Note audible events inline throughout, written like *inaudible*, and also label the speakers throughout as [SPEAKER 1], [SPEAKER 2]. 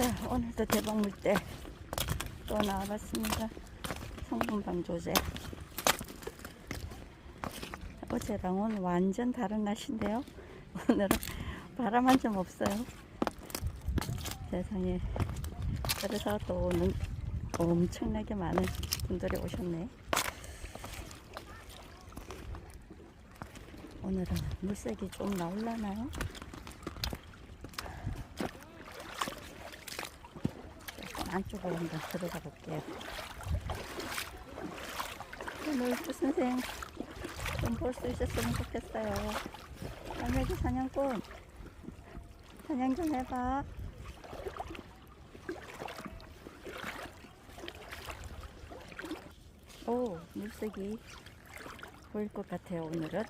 [SPEAKER 1] 자, 오늘도 대박 물때 또 나와봤습니다. 성분 방 조제. 어제랑 오늘 완전 다른 날씨인데요. *laughs* 오늘은 바람 한 점 없어요. 세상에. 그래서 또 오늘 엄청나게 많은 분들이 오셨네. 오늘은 물색이 좀 나올라나요? 조금 안쪽으로 한번 들어가 볼게요. 오늘 그 선생 좀 볼 수 있었으면 좋겠어요. 여기 사냥꾼 사냥 좀 해봐. 오 물색이 보일 것 같아요 오늘은.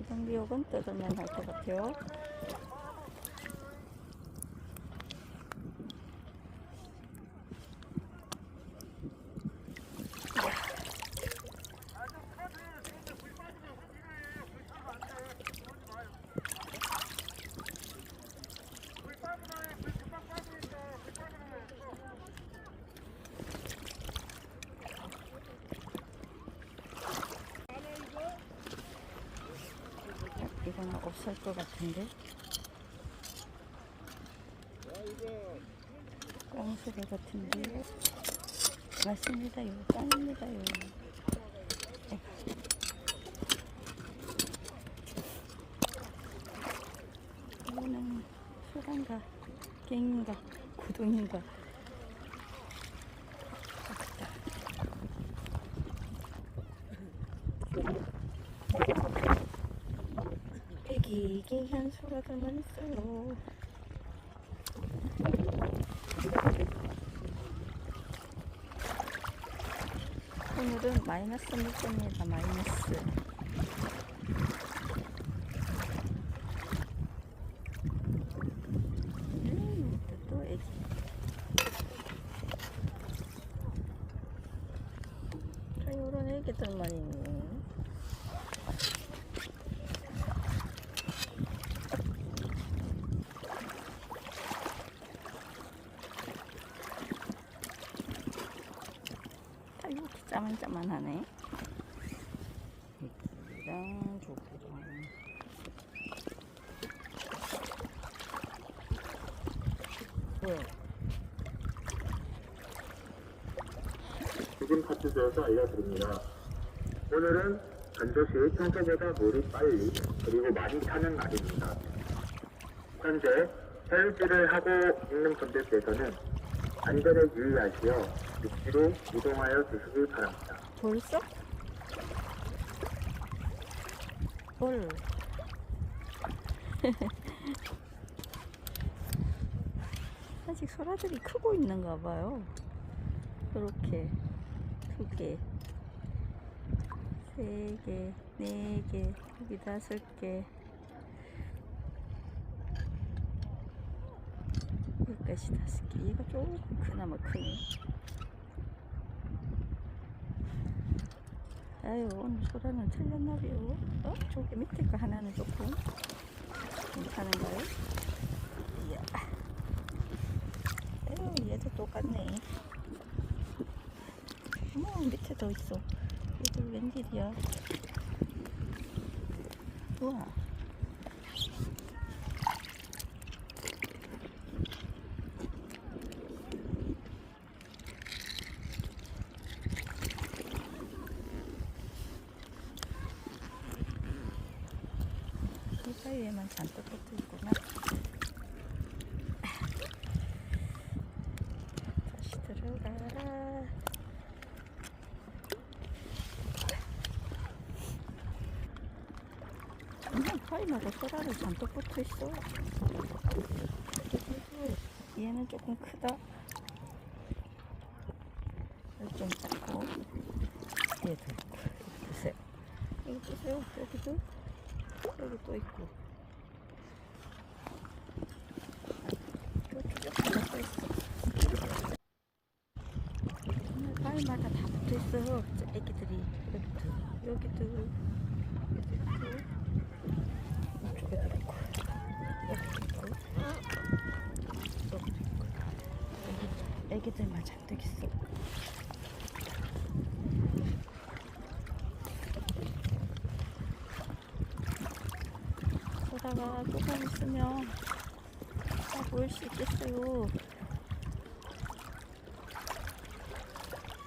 [SPEAKER 1] 이동비옥은 뜯으면 할 것 같아요. 이거는 없을 것 같은데. 깡소리 같은데. 맞습니다요. 깡입니다요. 이거는 소란가, 갱인가, 구동인가. 애기애기한 소라가 많았어요. 오늘은 마이너스 물입니다. 마이너스. 음, 또, 또 애기. 자, 요런 애기들만 있네. 다 이렇게 짜만짜만하네. 이랑 조기랑. 왜?
[SPEAKER 2] 지금 파트에서 알려드립니다. 오늘은 반드시 평소보다 물이 빨리 그리고 많이 차는 날입니다. 현재 해유지를 하고 있는 분들께서는 안전에 유의하시어 육지로 이동하여 주시기 바랍니다.
[SPEAKER 1] 벌써? 헐. *laughs* 아직 소라들이 크고 있는가 봐요. 이렇게 두 개, 세 개, 네 개, 여기 다섯 개. 여기까지 다섯 개. 얘가 조금 그나마 크네. 아유 오늘 소라는 틀렸나봐요. 어? 저기 밑에 거 하나는 조금 괜찮은가요? 이야. 아유 얘도 똑같네. 어머 밑에 더 있어. 얘들 웬일이야? 우와 이 사이에만 잔뜩 붙어 있구나. 다시 들어가라. 그냥 파이마다 소라를 잔뜩 붙어 있어. 얘는 조금 크다. 좀 작고. 얘도 있고. 여기 보세요. 여기도. 여기 또 있고. 바다가 다 붙어있어 애기들이 여기도 여기도 여기도. 이쪽에도 있고 여기도 있고 여기도 있고 여기 애기들만 잔뜩 있어. 그러다가 조금 있으면 다 보일 수 있겠어요.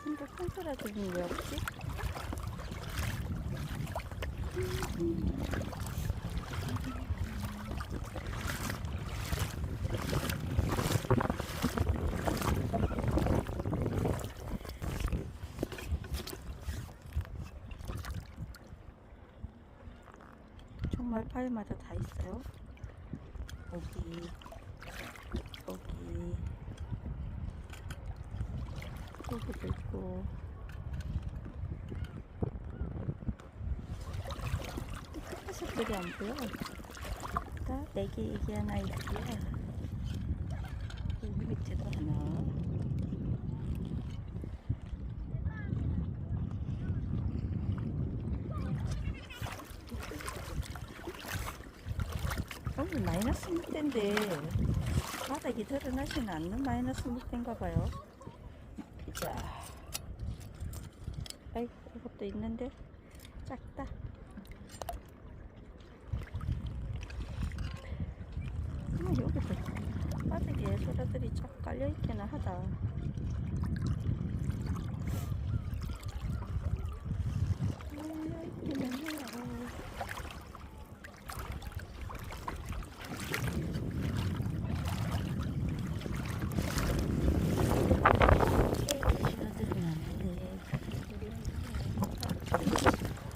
[SPEAKER 1] 근데 콘솔아들은 왜 없지? 정말 파일마다 다 있어요. 여기, 여기, 여기도 있고. 녀석들이 안 보여. 나 네개 얘기 하나 있고요. 여기 밑에도 하나. 여기 마이너스 물대인데 바닥이 드러나지는 않는 마이너스 물대인가 봐요. 자, 아이고 이것도 있는데 작다. 아, 여기도 바닥에 소라들이 쫙 깔려 있기는 하다. 깔려 있기는 해요.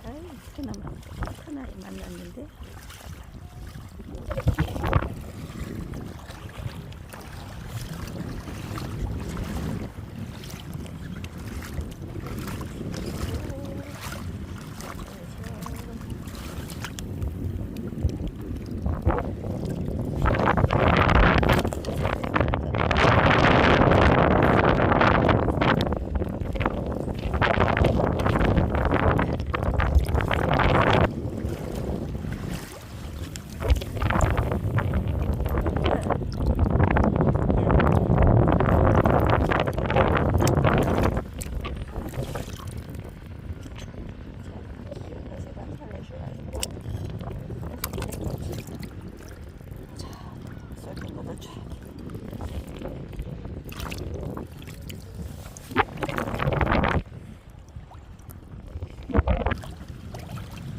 [SPEAKER 1] 아이, 그나마 하나에 만났는데.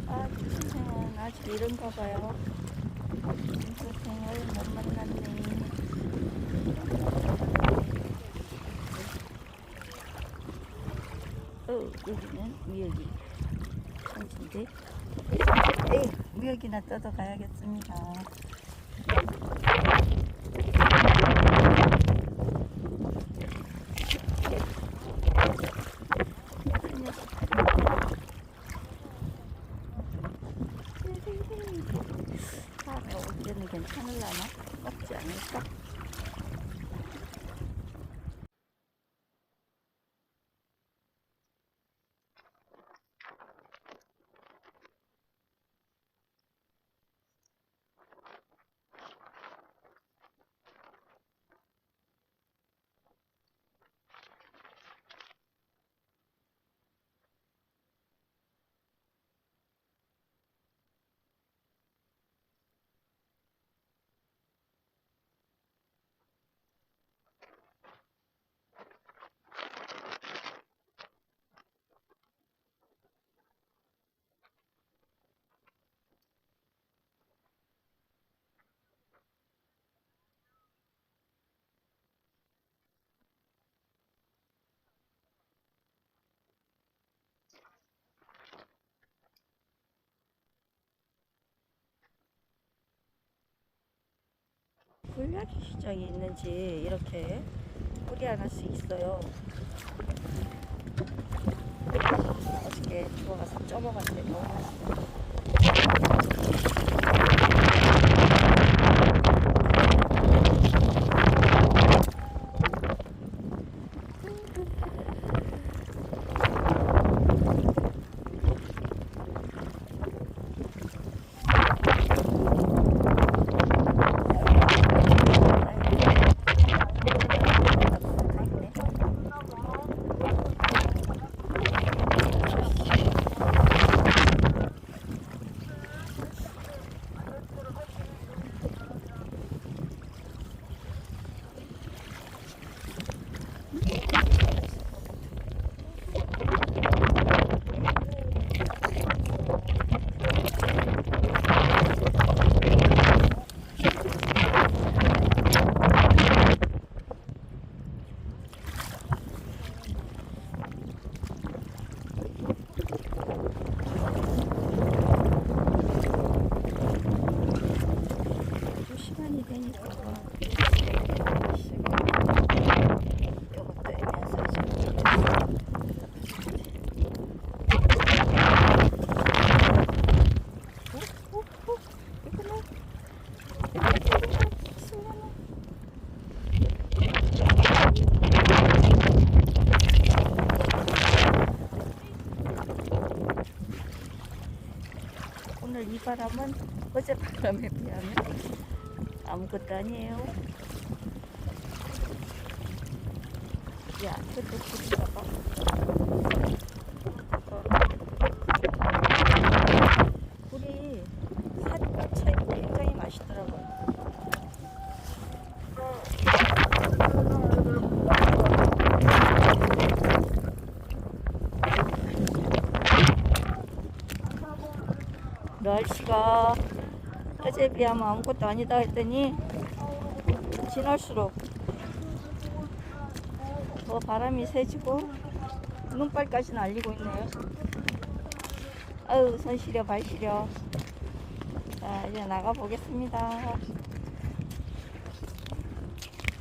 [SPEAKER 1] 아, 선생은 아직 이른가 봐요. 선생을 못 만났네. 어, 여기는 미역이 상진데. 에이, 미역이나 뜯어 가야겠습니다. 큰 녀석. 다음에 올 때는 괜찮을라나? 먹지 않을까? 불야기 시장이 있는지 이렇게 뿌리 하나씩 있어요. 어저께 들어가서 쪄먹었는데 너무 맛있어. 오 바람은 어제 바람에 비하면 아무것도 아니에요. 야, 그것도 굴인가 봐. 어. 굴이 살과 차이가 굉장히 맛있더라고요. 날씨가 어제에 비하면 아무것도 아니다 했더니 지날수록 더 바람이 세지고 눈발까지 날리고 있네요. 아유 손 시려 발 시려. 자 이제 나가 보겠습니다.